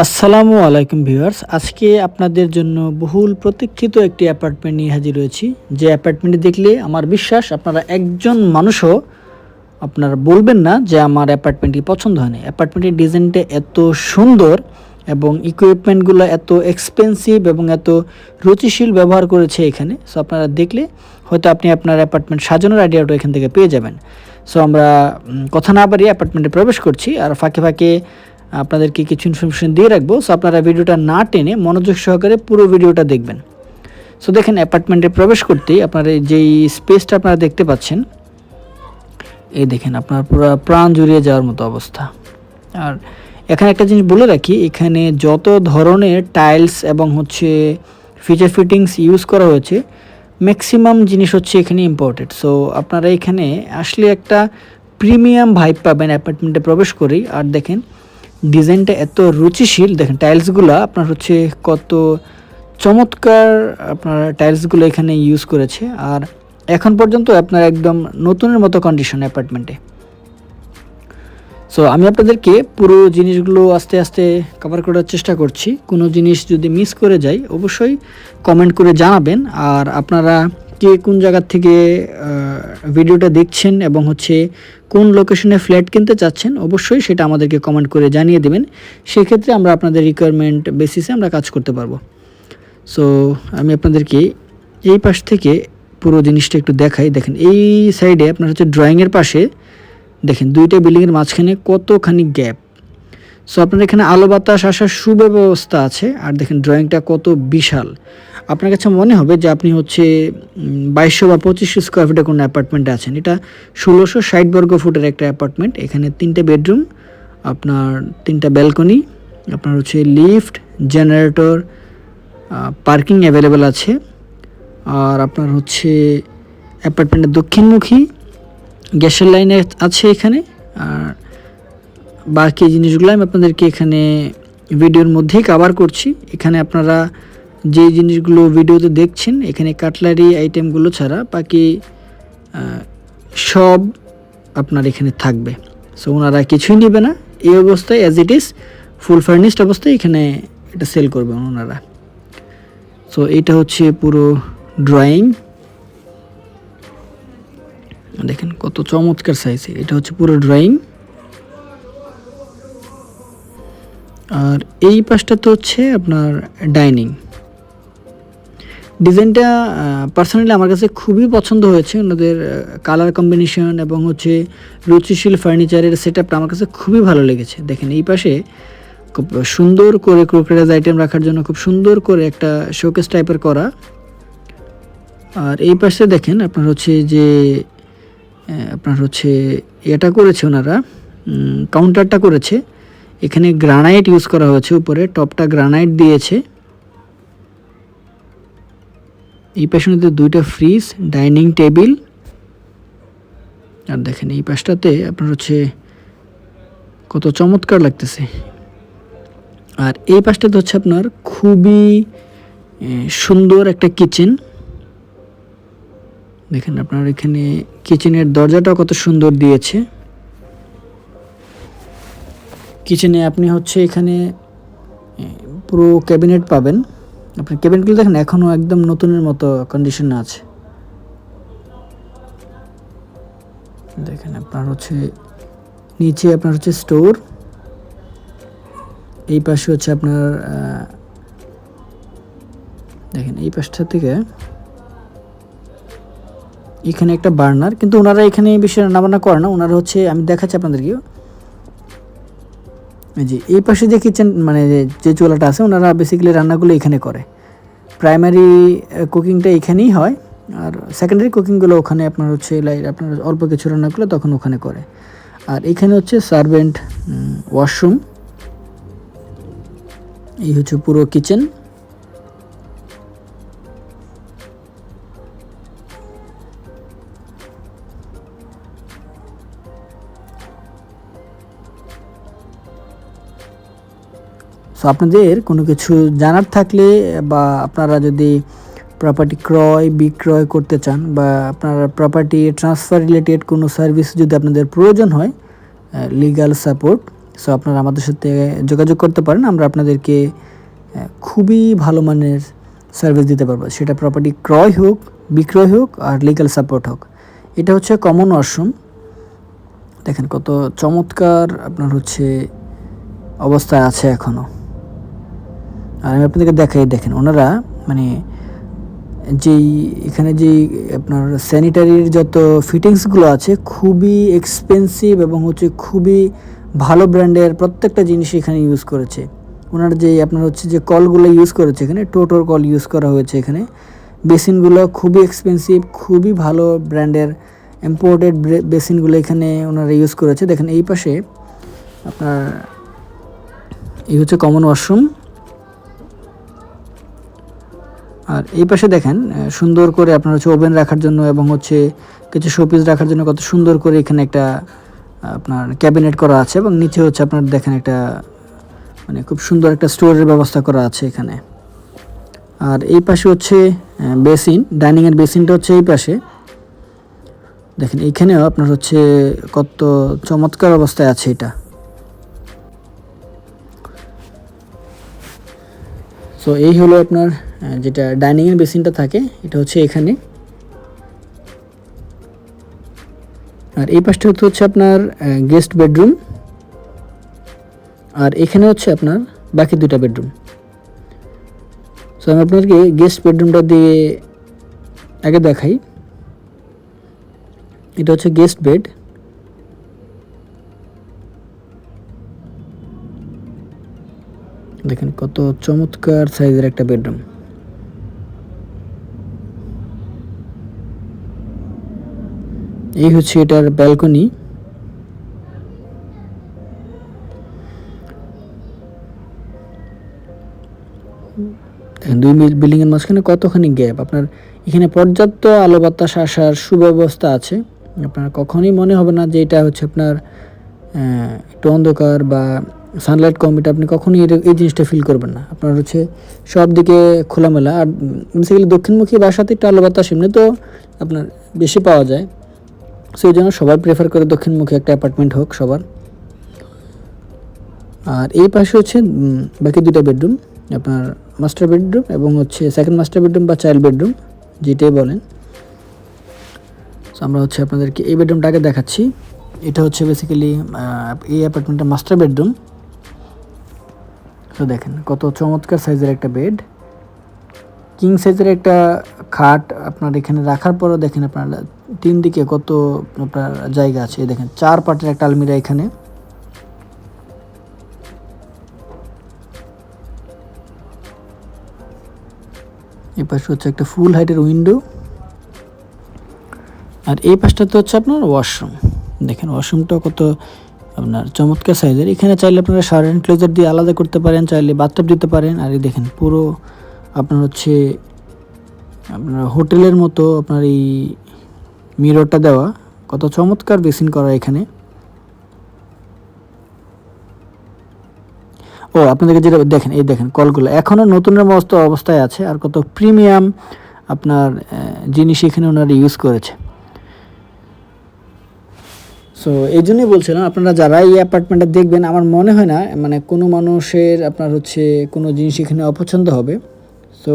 আসসালামু আলাইকুম ভিউয়ার্স। আজকে আপনাদের জন্য বহুল প্রতীক্ষিত একটি অ্যাপার্টমেন্ট নিয়ে হাজির হয়েছি। যে অ্যাপার্টমেন্টে দেখলে আমার বিশ্বাস আপনারা একজন মানুষও আপনারা বলবেন না যে আমার অ্যাপার্টমেন্টটি পছন্দ হয়নি। অ্যাপার্টমেন্টের ডিজাইনটা এত সুন্দর এবং ইকুইপমেন্টগুলো এত এক্সপেন্সিভ এবং এত রুচিশীল ব্যবহার করেছে এখানে। সো আপনারা দেখলে হয়তো আপনি আপনার অ্যাপার্টমেন্ট সাজানোর আইডিয়াটা এখান থেকে পেয়ে যাবেন। সো আমরা কথা না বাড়িয়ে অ্যাপার্টমেন্টে প্রবেশ করছি। আর ফাঁকে ফাঁকে আপনাদেরকে কিছু ইনফরমেশন দিয়ে রাখব। সো আপনারা ভিডিওটা না টেনে মনোযোগ সহকারে পুরো ভিডিওটা দেখবেন। সো দেখেন অ্যাপার্টমেন্টে প্রবেশ করতেই আপনারা এই যেই স্পেসটা আপনারা দেখতে পাচ্ছেন, এই দেখেন, আপনার পুরো প্রাণ জুড়িয়ে যাওয়ার মতো অবস্থা। আর এখানে একটা জিনিস বলে রাখি, এখানে যত ধরনের টাইলস এবং হচ্ছে ফিচার ফিটিংস ইউজ করা হয়েছে ম্যাক্সিমাম জিনিস হচ্ছে এখানে ইম্পোর্টেড সো আপনারা এখানে আসলে একটা প্রিমিয়াম ভাইব পাবেন অ্যাপার্টমেন্টে প্রবেশ করেই। আর দেখেন ডিজাইনটা এত রুচিশীল, দেখেন টাইলসগুলো আপনার হচ্ছে কত চমৎকার আপনার টাইলসগুলো এখানে ইউজ করেছে। আর এখন পর্যন্ত আপনার একদম নতুনের মতো কন্ডিশন অ্যাপার্টমেন্টে সো আমি আপনাদেরকে পুরো জিনিসগুলো আস্তে আস্তে কভার করার চেষ্টা করছি। কোনো জিনিস যদি মিস করে যাই অবশ্যই কমেন্ট করে জানাবেন। আর আপনারা কে কোন জায়গার থেকে ভিডিওটা দেখছেন এবং হচ্ছে কোন লোকেশনে ফ্ল্যাট কিনতে চাচ্ছেন, অবশ্যই সেটা আমাদেরকে কমেন্ট করে জানিয়ে দেবেন। সেক্ষেত্রে আমরা আপনাদের রিকোয়ারমেন্ট বেসিসে আমরা কাজ করতে পারব। সো আমি আপনাদেরকে এই পাশ থেকে পুরো জিনিসটা একটু দেখাই। দেখেন, এই সাইডে আপনার হচ্ছে ড্রয়িংয়ের পাশে, দেখেন দুইটা বিল্ডিংয়ের মাঝখানে কতখানি গ্যাপ সো আপনার এখানে আলো বাতাস আসার সুব্যবস্থা আছে। আর দেখেন ড্রয়িংটা কত বিশাল। আপনার কাছে মনে হবে যে আপনি হচ্ছে বাইশশো বা পঁচিশশো স্কোয়ার ফিটের কোনো অ্যাপার্টমেন্টে আছেন। এটা ষোলোশো ষাট বর্গ ফুটের একটা অ্যাপার্টমেন্ট এখানে তিনটে বেডরুম আপনার তিনটা ব্যালকনি আপনার হচ্ছে লিফট জেনারেটর পার্কিং অ্যাভেলেবেল আছে। আর আপনার হচ্ছে অ্যাপার্টমেন্টের দক্ষিণমুখী, গ্যাসের লাইনে আছে এখানে। আর বাকি জিনিসগুলো আমি আপনাদেরকে এখানে ভিডিওর মধ্যেই কভার করছি। এখানে আপনারা যে জিনিসগুলো ভিডিওতে দেখছেন, এখানে কাটলারি আইটেমগুলো ছাড়া বাকি সব আপনার এখানে থাকবে। সো ওনারা কিছুই নেবে না। এই অবস্থায় as it is full furnished অবস্থায় এখানে এটা সেল করবে ওনারা। সো এটা হচ্ছে পুরো ড্রয়িং দেখেন কত চমৎকার সাইজে এটা হচ্ছে পুরো ড্রয়িং আর এই পাশটাতে হচ্ছে আপনার ডাইনিং ডিজাইনটা পার্সোনালি আমার কাছে খুবই পছন্দ হয়েছে। ওনাদের কালার কম্বিনেশন এবং হচ্ছে রুচিশীল ফার্নিচারের সেট আমার কাছে খুবই ভালো লেগেছে। দেখেন এই পাশে খুব সুন্দর করে ক্রোকরাইজ আইটেম রাখার জন্য খুব সুন্দর করে একটা শোকেস টাইপের করা। আর এই পাশে দেখেন আপনার হচ্ছে যে আপনার হচ্ছে এটা করেছে ওনারা কাউন্টারটা করেছে। এখানে গ্রানাইট ইউজ করা হয়েছে উপরে টপটা গ্রানাইট দিয়েছে। এই পাশে দুইটা ফ্রিজ ডাইনিং টেবিল আর দেখেন এই পাশটাতে আপনার হচ্ছে কত চমৎকার লাগতেছে। আর এই পাশটাতে হচ্ছে আপনার খুবই সুন্দর একটা কিচেন দেখেন আপনার এখানে কিচেনের দরজাটা কত সুন্দর দিয়েছে। কিচেনে আপনি হচ্ছে এখানে পুরো ক্যাবিনেট পাবেন। আপনার ক্যাবিনেটগুলো দেখেন এখনও একদম নতুনের মতো কন্ডিশনে আছে। দেখেন, আপনার হচ্ছে, নিচে আপনার হচ্ছে স্টোর এই পাশে হচ্ছে আপনার দেখেন, এই পাশটা থেকে এখানে একটা বার্নার, কিন্তু ওনারা এখানে এই বিষয়ে রান্নাবান্না করে না, ওনারা হচ্ছে, আমি দেখাচ্ছি আপনাদেরকে যে, এই পাশে যে কিচেন মানে যে- চোলাটা আছে, ওনারা বেসিক্যালি রান্নাগুলো এখানে করে। প্রাইমারি কুকিংটা এখানেই হয়, আর সেকেন্ডারি কুকিংগুলো ওখানে আপনার হচ্ছে আপনার অল্প কিছু রান্নাগুলো তখন ওখানে করে। আর এখানে হচ্ছে সার্ভেন্ট ওয়াশরুম এই হচ্ছে পুরো কিচেন সো আপনাদের কোনো কিছু জানার থাকলে বা আপনারা যদি প্রপার্টি ক্রয়, বিক্রয় করতে চান বা আপনারা প্রপার্টি ট্রান্সফার রিলেটেড কোনো সার্ভিস যদি আপনাদের প্রয়োজন হয় লিগ্যাল সাপোর্ট সো আপনারা আমাদের সাথে যোগাযোগ করতে পারেন। আমরা আপনাদেরকে খুবই ভালো মানের সার্ভিস দিতে পারব। সেটা প্রপার্টি ক্রয় হোক, বিক্রয় হোক আর লিগাল সাপোর্ট হোক। এটা হচ্ছে কমন ওয়াশরুম দেখেন কত চমৎকার আপনার হচ্ছে অবস্থায় আছে এখনও আর আমি আপনাদেরকে দেখাই, দেখেন, ওনারা মানে যেই, এখানে যেই আপনার স্যানিটারির যত ফিটিংসগুলো আছে, খুবই এক্সপেন্সিভ এবং হচ্ছে খুবই ভালো ব্র্যান্ডের প্রত্যেকটা জিনিস এখানে ইউজ করেছে। ওনার যে আপনার হচ্ছে যে কলগুলো ইউজ করেছে এখানে, টোটোর কল ইউজ করা হয়েছে এখানে। বেসিনগুলো খুবই এক্সপেন্সিভ খুবই ভালো ব্র্যান্ডের ইম্পোর্টেড বেসিনগুলো এখানে ওনারা ইউজ করেছে। দেখেন, এই পাশে আপনার, এই হচ্ছে কমন ওয়াশরুম আর এই পাশে দেখেন সুন্দর করে আপনার হচ্ছে ওভেন রাখার জন্য এবং হচ্ছে কিছু শোপিস রাখার জন্য কত সুন্দর করে এখানে একটা আপনার ক্যাবিনেট করা আছে এবং নিচে হচ্ছে আপনার দেখেন একটা মানে খুব সুন্দর একটা স্টোরের ব্যবস্থা করা আছে এখানে। আর এই পাশে হচ্ছে বেসিন ডাইনিংয়ের বেসিনটা হচ্ছে এই পাশে। দেখেন, এইখানেও আপনার হচ্ছে কত চমৎকার অবস্থায় আছে এটা। সো এই হলো আপনার যেটা ডাইনিংয়ের বেসিনটা থাকে, এটা হচ্ছে এখানে। আর এই পাশটা হচ্ছে আপনার গেস্ট বেডরুম। আর এখানে হচ্ছে আপনার বাকি দুটা বেডরুম। সো আমি আপনাদেরকে গেস্ট বেডরুমটা দিয়ে আগে দেখাই। এটা হচ্ছে গেস্ট বেড। দেখেন কত চমৎকার সাইজের একটা বেডরুম। এই হচ্ছে এটার ব্যালকনি দুই বিল্ডিং এর মাঝখানে কতখানি গ্যাপ আপনার এখানে পর্যাপ্ত আলো বাতাস আসার সুব্যবস্থা আছে। আপনার কখনই মনে হবে না যে এটা হচ্ছে আপনার একটু অন্ধকার বা সানলাইট কম, এটা আপনি কখনই এই জিনিসটা ফিল করবেন না। আপনার হচ্ছে সব দিকে খোলামেলা। আর দক্ষিণমুখী বাসাতে একটু আলো বাতাস এমনি তো আপনার বেশি পাওয়া যায়। সো এই জন্য সবাই প্রেফার করে দক্ষিণমুখী একটা অ্যাপার্টমেন্ট হোক সবার। আর এই পাশে হচ্ছে বাকি দুটা বেডরুম আপনার মাস্টার বেডরুম এবং হচ্ছে সেকেন্ড মাস্টার বেডরুম বা চাইল্ড বেডরুম যেটাই বলেন। So, আমরা হচ্ছে আপনাদেরকে এই বেডরুমটা আগে দেখাচ্ছি। এটা হচ্ছে বেসিক্যালি এই অ্যাপার্টমেন্টের মাস্টার বেডরুম তো দেখেন কত চমৎকার সাইজের একটা বেড কিং সাইজের একটা খাট আপনার এখানে রাখার পরও দেখেন আপনার তিন দিকে কত আপনার জায়গা আছে? দেখেন, চার পাটের একটা আলমিরা এখানে। এই পাশে হচ্ছে একটা ফুল হাইটের উইন্ডো। আর এই পাশটাতে হচ্ছে আপনার ওয়াশরুম। দেখেন, ওয়াশরুমটা কত আপনার চমৎকার সাইজের। এখানে চাইলে আপনারা শাওয়ার অ্যান্ড ক্লোজার দিয়ে আলাদা করতে পারেন, চাইলে বাথটাব দিতে পারেন। আর এই দেখেন, পুরো আপনার হচ্ছে আপনার হোটেলের মতো আপনার এই মিররটা দেওয়া। কত চমৎকার বেসিন করা এখানে। ও, আপনাদেরকে যেটা দেখেন, এই দেখেন কলগুলো। এখনও নতুনের মতো অবস্থায় আছে আর কত প্রিমিয়াম আপনার জিনিস এখানে ওনারা ইউজ করেছে। সো এই জন্যই বলছিলাম, আপনারা যারা এই অ্যাপার্টমেন্টটা দেখবেন, আমার মনে হয় না মানে কোনো মানুষের আপনার হচ্ছে কোনো জিনিস এখানে অপছন্দ হবে। সো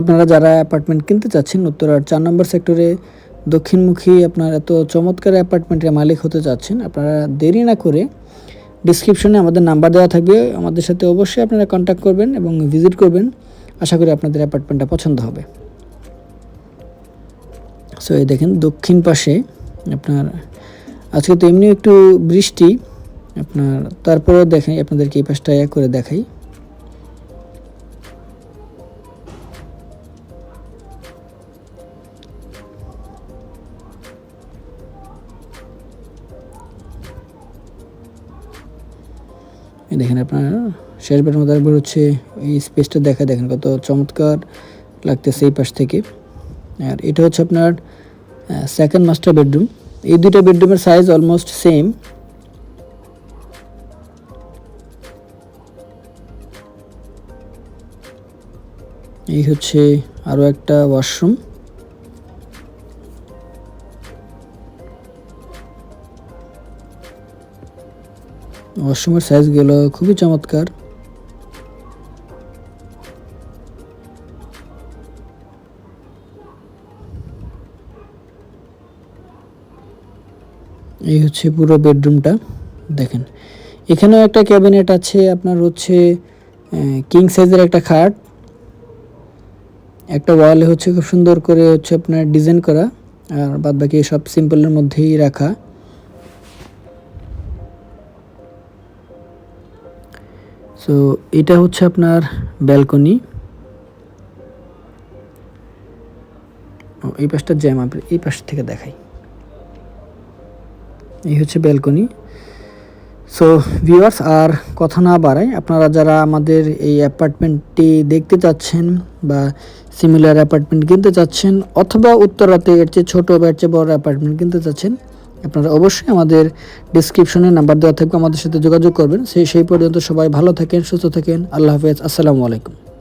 আপনারা যারা অ্যাপার্টমেন্ট কিনতে চাচ্ছেন, উত্তরার চার নম্বর সেক্টরে দক্ষিণমুখী আপনার এত চমৎকার অ্যাপার্টমেন্টের মালিক হতে চাচ্ছেন আপনারা দেরি না করে ডিসক্রিপশনে আমাদের নাম্বার দেওয়া থাকবে। আমাদের সাথে অবশ্যই আপনারা কন্ট্যাক্ট করবেন এবং ভিজিট করবেন। আশা করি আপনাদের অ্যাপার্টমেন্টটা পছন্দ হবে। সো এই দেখেন দক্ষিণ পাশে আপনার, আজকে তো এমনি একটু বৃষ্টি, আপনার তারপরেও দেখাই, আপনাদেরকে এই পাশটা এক করে দেখাই। দেখেন আপনার, শেষ বেডের মধ্যে একবার হচ্ছে এই স্পেসটা দেখা দেখেন কত চমৎকার লাগতেছে এই পাশ থেকে। আর এটা হচ্ছে আপনার সেকেন্ড মাস্টার বেডরুম এই দুইটা বেডরুমের সাইজ অলমোস্ট সেম এই হচ্ছে আরও একটা ওয়াশরুম ওয়াশরুমের সাইজগুলো খুবই চমৎকার। এই হচ্ছে পুরো বেডরুমটা, দেখেন। এখানেও একটা ক্যাবিনেট আছে, আপনার হচ্ছে কিং সাইজের একটা খাট। একটা ওয়ালে হচ্ছে খুব সুন্দর করে হচ্ছে আপনার ডিজাইন করা, আর বাদ বাকি সব সিম্পলের মধ্যেই রাখা। সো এটা হচ্ছে আপনার ব্যালকনি এই পাশটা জ্যাম এই পাশ থেকে দেখাই। এই হচ্ছে ব্যালকনি সো ভিউয়ার্স আর কথা না বাড়াই আপনারা যারা আমাদের এই অ্যাপার্টমেন্টটি দেখতে চাচ্ছেন বা সিমিলার অ্যাপার্টমেন্ট কিনতে চাচ্ছেন, অথবা উত্তরাতে এর চেয়ে ছোটো বা এর চেয়ে বড় অ্যাপার্টমেন্ট কিনতে চাচ্ছেন আপনারা অবশ্যই আমাদের ডিসক্রিপশনে নাম্বার দেওয়া থাকবে, আমাদের সাথে যোগাযোগ করবেন। সেই সেই পর্যন্ত সবাই ভালো থাকেন, সুস্থ থাকেন। আল্লাহ হাফেজ। আসসালামু আলাইকুম।